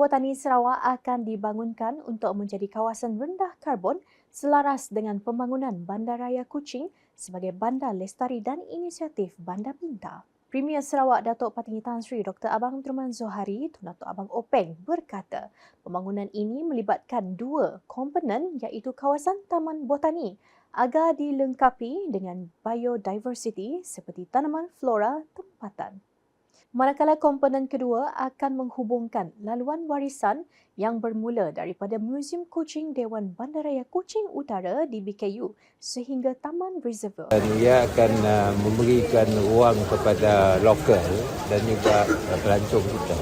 Botani Sarawak akan dibangunkan untuk menjadi kawasan rendah karbon selaras dengan pembangunan Bandaraya Kuching sebagai bandar lestari dan inisiatif Bandar Pintar. Premier Sarawak Datuk Patinggi Tan Sri Dr. Abang Truman Zohari Tun Datuk Abang Openg berkata pembangunan ini melibatkan dua komponen iaitu kawasan Taman Botani agar dilengkapi dengan biodiversity seperti tanaman flora tempatan manakala komponen kedua akan menghubungkan laluan warisan yang bermula daripada Museum Kuching Dewan Bandaraya Kuching Utara di BKU sehingga Taman Reservoir. Dan ia akan uh, memberikan ruang kepada lokal dan juga uh, pelancong kita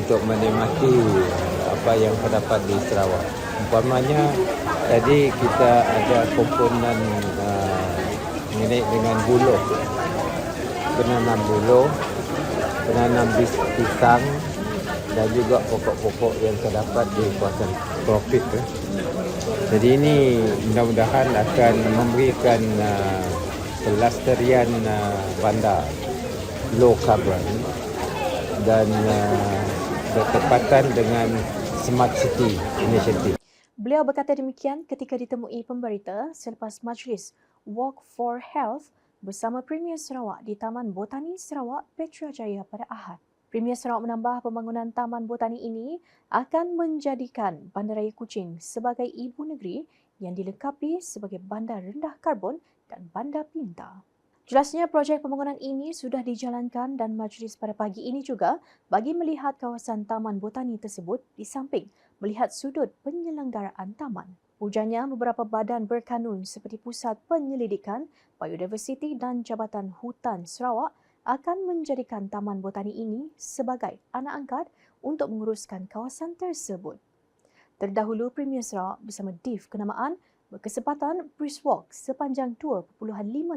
untuk menikmati uh, apa yang terdapat di Sarawak. Umpamanya tadi kita ada komponen uh, mengenai dengan buluh penanam buluh penanam pisang dan juga pokok-pokok yang terdapat di kawasan tropik. Eh. Jadi ini mudah-mudahan akan memberikan uh, pelestarian uh, bandar low carbon dan uh, bertepatan dengan smart city initiative. Beliau berkata demikian ketika ditemui pemberita selepas majlis Walk for Health bersama Premier Sarawak di Taman Botani Sarawak Petrajaya pada Ahad. Premier Sarawak menambah pembangunan Taman Botani ini akan menjadikan Bandaraya Kuching sebagai ibu negeri yang dilengkapi sebagai bandar rendah karbon dan bandar pintar. Jelasnya projek pembangunan ini sudah dijalankan dan majlis pada pagi ini juga bagi melihat kawasan Taman Botani tersebut di samping melihat sudut penyelenggaraan taman. Ujarnya beberapa badan berkanun seperti Pusat Penyelidikan, Biodiversity dan Jabatan Hutan Sarawak akan menjadikan Taman Botani ini sebagai anak angkat untuk menguruskan kawasan tersebut. Terdahulu Premier Sarawak bersama DIF kenamaan berkesempatan brisk walk sepanjang 2.5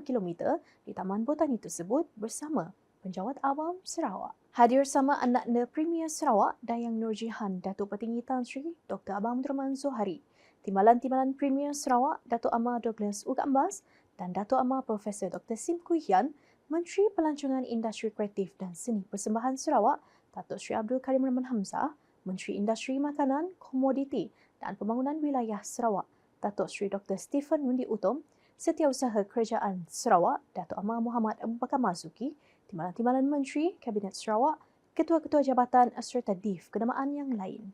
km di Taman Botani tersebut bersama Penjawat Awam Sarawak. Hadir sama anak-anak Premier Sarawak Dayang Nur Jihan, Datuk Petinggi Tan Sri Dr. Abang Mudraman Zohari, Timbalan-timbalan Premier Sarawak Datuk Amar Douglas Ugambas dan Datuk Amar Profesor Dr. Sim Kui Hian, Menteri Pelancongan Industri Kreatif dan Seni Persembahan Sarawak Datuk Sri Abdul Karim Rahman Hamzah, Menteri Industri Makanan, Komoditi dan Pembangunan Wilayah Sarawak Datuk Sri Dr. Stephen Mundi Utom, Setiausaha Kerajaan Sarawak Datuk Amar Muhammad Abu Bakar Mazuki, Timbalan-timbalan Menteri Kabinet Sarawak, Ketua-Ketua Jabatan serta DIF kenamaan yang lain.